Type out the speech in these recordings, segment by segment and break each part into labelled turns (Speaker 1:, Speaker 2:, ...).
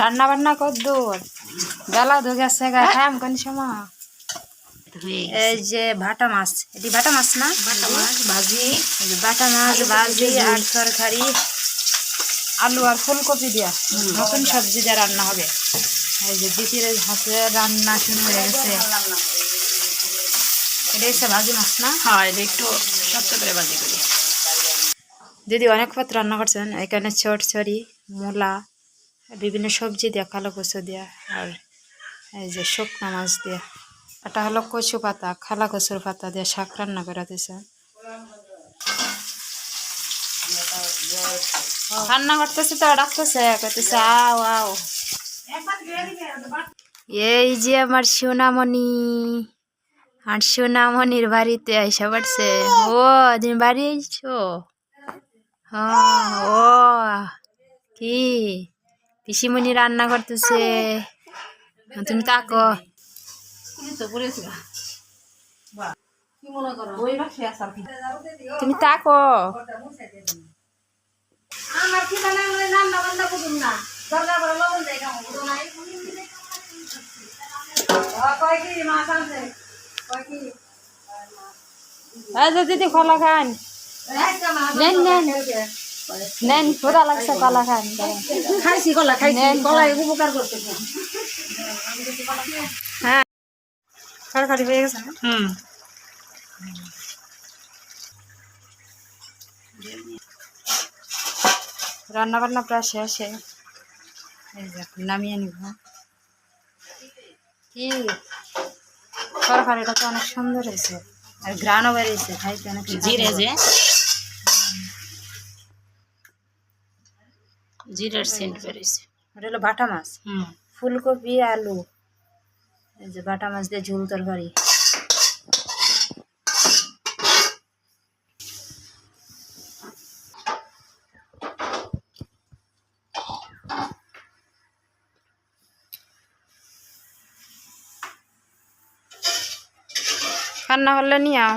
Speaker 1: রান্না বান্না কর বেলা দু গেছে খাম কোন সময় এই যে ভাটা মাছ এটি ভাটা মাছ না? ভাটা মাছ ভাজি। বাটা মাছ ভাজি আর তরকারি। আলু আর ফুলকপি দিয়া। নতুন সবজি দিয়ে রান্না হবে। এই যে দিদির হাতে রান্না শুরু হয়ে গেছে। এটা হচ্ছে ভাজি মাছ না?
Speaker 2: হ্যাঁ এটা একটু শক্ত করে ভাজি করি।
Speaker 1: দিদি অনেক পথ রান্না করছেন, এখানে চট চড়ি মূলা, বিভিন্ন সবজি দিয়া, কালো কচু দিয়া, আর এই যে শুকনা মাছ দিয়া। এটা হলো কচু পাতা খালা কচুর পাতা দিয়ে শাক রান্না করে দিয়েছে রান্না করতেছে তো, ডাকতেছে করতেছে আও আও। এই যে আমার সোনামণি, আর সোনামণির বাড়িতে আইসা পারছে ও, তুমি বাড়ি আইছো? ও কি? পিসিমণি রান্না করতেছে। তুমি তাকো তুমি তাকো? দিদি কলা খান। নেন নেন। নেন ক্ষুদা লাগছে কলা খান।
Speaker 2: খাইছি কলা খাইছি। কলা উপকার করতে
Speaker 1: হ্যাঁ। তরকারি হয়ে গেছে।
Speaker 2: হুম।
Speaker 1: রান্না বান্না প্রায় শেষে। নামিয়ে নিব। কি? তরকারিটা তো অনেক সুন্দর হয়েছে। আর ঘ্রাণও বেরিয়েছে খাইতে অনেক
Speaker 2: জিরে যে। জিরের সেন্ট বেরিয়েছে
Speaker 1: ওটা হলো বাটা মাছ।
Speaker 2: হুম।
Speaker 1: ফুলকপি আলু। এই যে বাটা মাছ দিয়ে ঝোল তরকারি। রান্না করলে নিয়ে আও।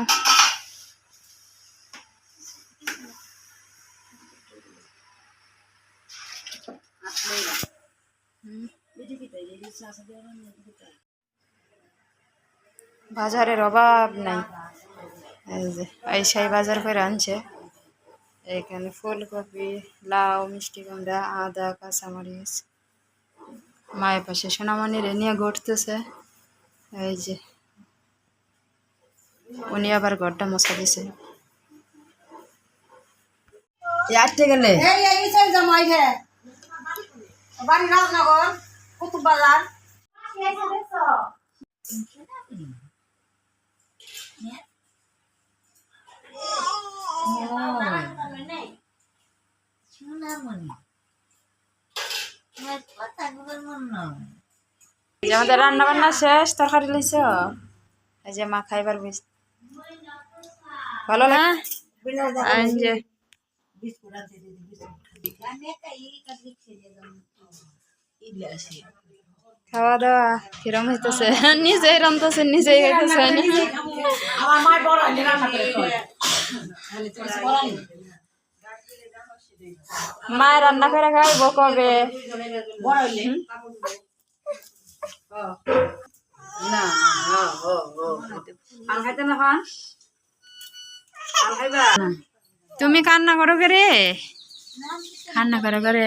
Speaker 1: বাজারের অভাব নাই। এই যে আইসাই বাজার করে আনছে। এখানে ফুলকপি লাউ মিষ্টি কুমড়া আদা কাঁচামরিচ। মায়ের পাশে সোনামণির নিয়ে ঘুরতেছে এই যে উনি আবার ঘরটা মশা দিছে।
Speaker 2: গেলে
Speaker 3: এই এই সেই জামাই হে বাড়ি রাজনগর কুতুব বাজার
Speaker 1: এই যে আমাদের রান্না বান্না শেষ তরকারি লইছ এই যে মা খাইবার বুঝ ভালো না এই যে খাওয়া দাওয়া কিরম হইতেছে। নিজেই রান্তাছে নিজেই খাইতেছে
Speaker 3: মায়ের রান্না করে
Speaker 1: খাইব কবে? তুমি কান্না করো করে কান্না করো করে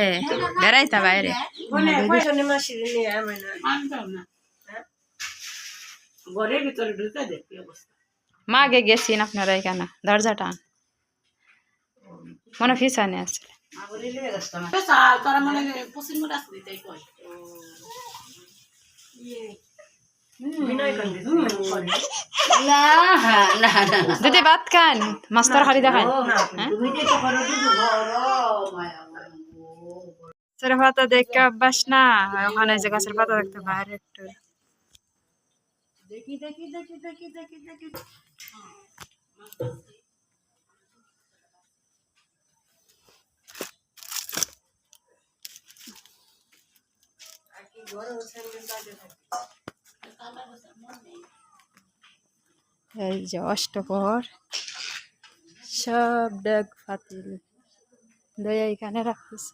Speaker 1: বেড়াইতা বাইরে
Speaker 3: কোনে পয়সা নিয়ে মাসি নিয়ে আমি না ঘরের ভিতরে ঢুকে দে
Speaker 1: মা আগে গেছি আপনারা এখানে দরজাটা মনে ফিসানে আছে
Speaker 2: চাল তোরা মনে পশ্চিম মোড় দিতে কয়
Speaker 3: বিনয় কান্দি
Speaker 2: না না না
Speaker 1: দিদি ভাত খান মাস্টার খালি দেখান গাছের পাতা দেখতে অভ্যাস না ওখানে যে গাছের পাতা দেখতে বাইরে একটু
Speaker 2: দেখি দেখি দেখি দেখি দেখি দেখি
Speaker 1: এই যে অষ্টপহর সব ডেক ফাতিল। দই এখানে রাখতেছে।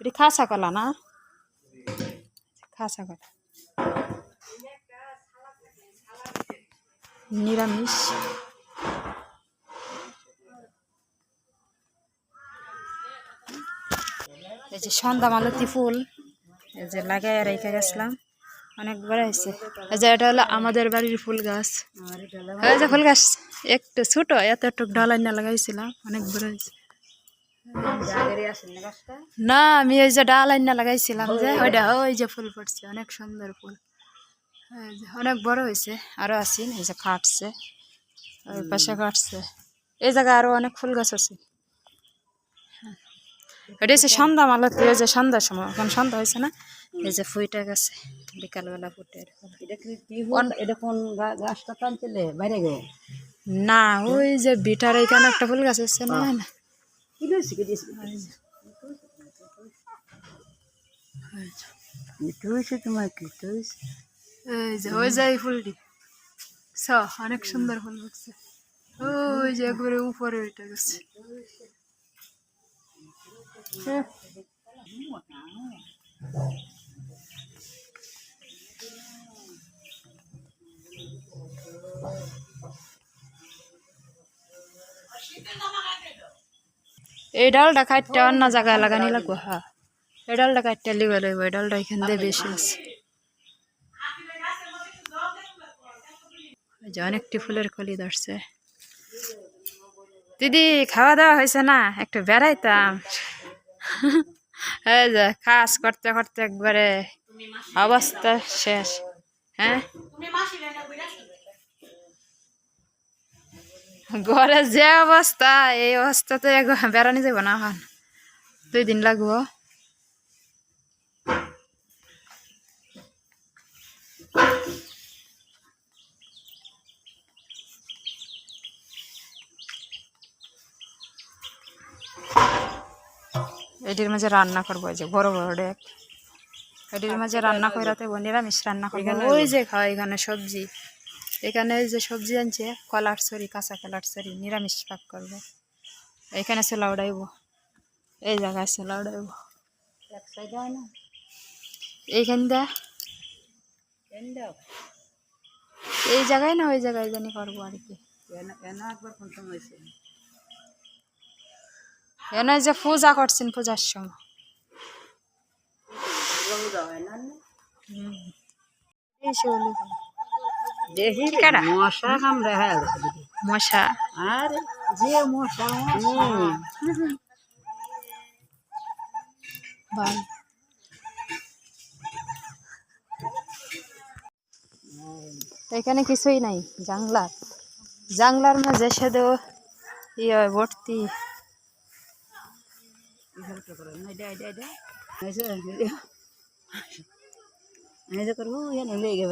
Speaker 1: এটি খাসা কলা না? খাসা কলা। নিরামিষ। এই যে সন্ধ্যা মালতী ফুল, এই যে লাগাই রেখে গেছিলাম। অনেক বড় হয়েছে এটা হলো আমাদের বাড়ির ফুল গাছ। এই যে ফুল গাছ, একটু ছোট, এতটুক ঢালাই না লাগাইছিলাম অনেক বড় হয়েছে। না, আমি ওই যে ডাল আইনা লাগাইছিলাম যে, ওইটা, ওই যে ফুল ফুটছে, অনেক সুন্দর ফুল। অনেক বড় হয়েছে, আরও আছে, এই যে কাটছে, ওই পাশে কাটছে। এই জায়গায় আরও অনেক ফুল গাছ আছে। হ্যাঁ। এটা হচ্ছে সন্ধ্যা মালতি যে সন্ধ্যার সময়, এখন সন্ধ্যা হয়েছে না? এই যে ফুইটা গেছে বিকালবেলা ফুটে
Speaker 3: গাছটা টানছিলে? বাইরে গে।
Speaker 1: না ওই যে বিটার এখানে একটা ফুল গাছ আছে না
Speaker 3: তোমার? কি
Speaker 1: এই যে ওই যে এই ফুলটি। স অনেক সুন্দর ফুল লাগছে ওই যে একবারে উপরে ওইটা গেছে। এই ডালটা অন্য জায়গায় লাগানি লাগবো হ্যাঁ এই ডালটা লিবে লাগবো এই ডালটা এখান দিয়ে বেশি আছে। অনেকটি ফুলের কলি ধরছে। দিদি, খাওয়া দাওয়া হয়েছে না? একটু বেড়াইতাম। এই যে কাজ করতে করতে একবারে অবস্থা শেষ হ্যাঁ? ঘরে যে অবস্থা, এই অবস্থাতে বেড়ানি যাব না এখন। দুই দিন লাগবো। এটির মাঝে রান্না করব এই যে বড় বড় ডেক এটির মাঝে রান্না করাতে নিরামিষ রান্না করব। ওই যে খাওয়া এখানে সবজি। এখানে যে সবজি আনছে কলার সরি কাঁচা কলার সরি নিরামিষ পাক করব। এখানে ছোলা উড়াইব। এই জায়গায় ছোলা উড়াইব। এইখান দা। এই জায়গায় না ওই জায়গায় জানি করব আর কি।
Speaker 3: এন এন একবার হয়েছে
Speaker 1: এনে যে পূজা করছেন পূজার সময়?
Speaker 3: মশা হয়ে আর যে মশা
Speaker 1: এখানে কিছুই নাই জাংলার জাংলার মাঝে শুধু ইয়ে ভর্তি।
Speaker 3: এই যে করব এখানে লেগে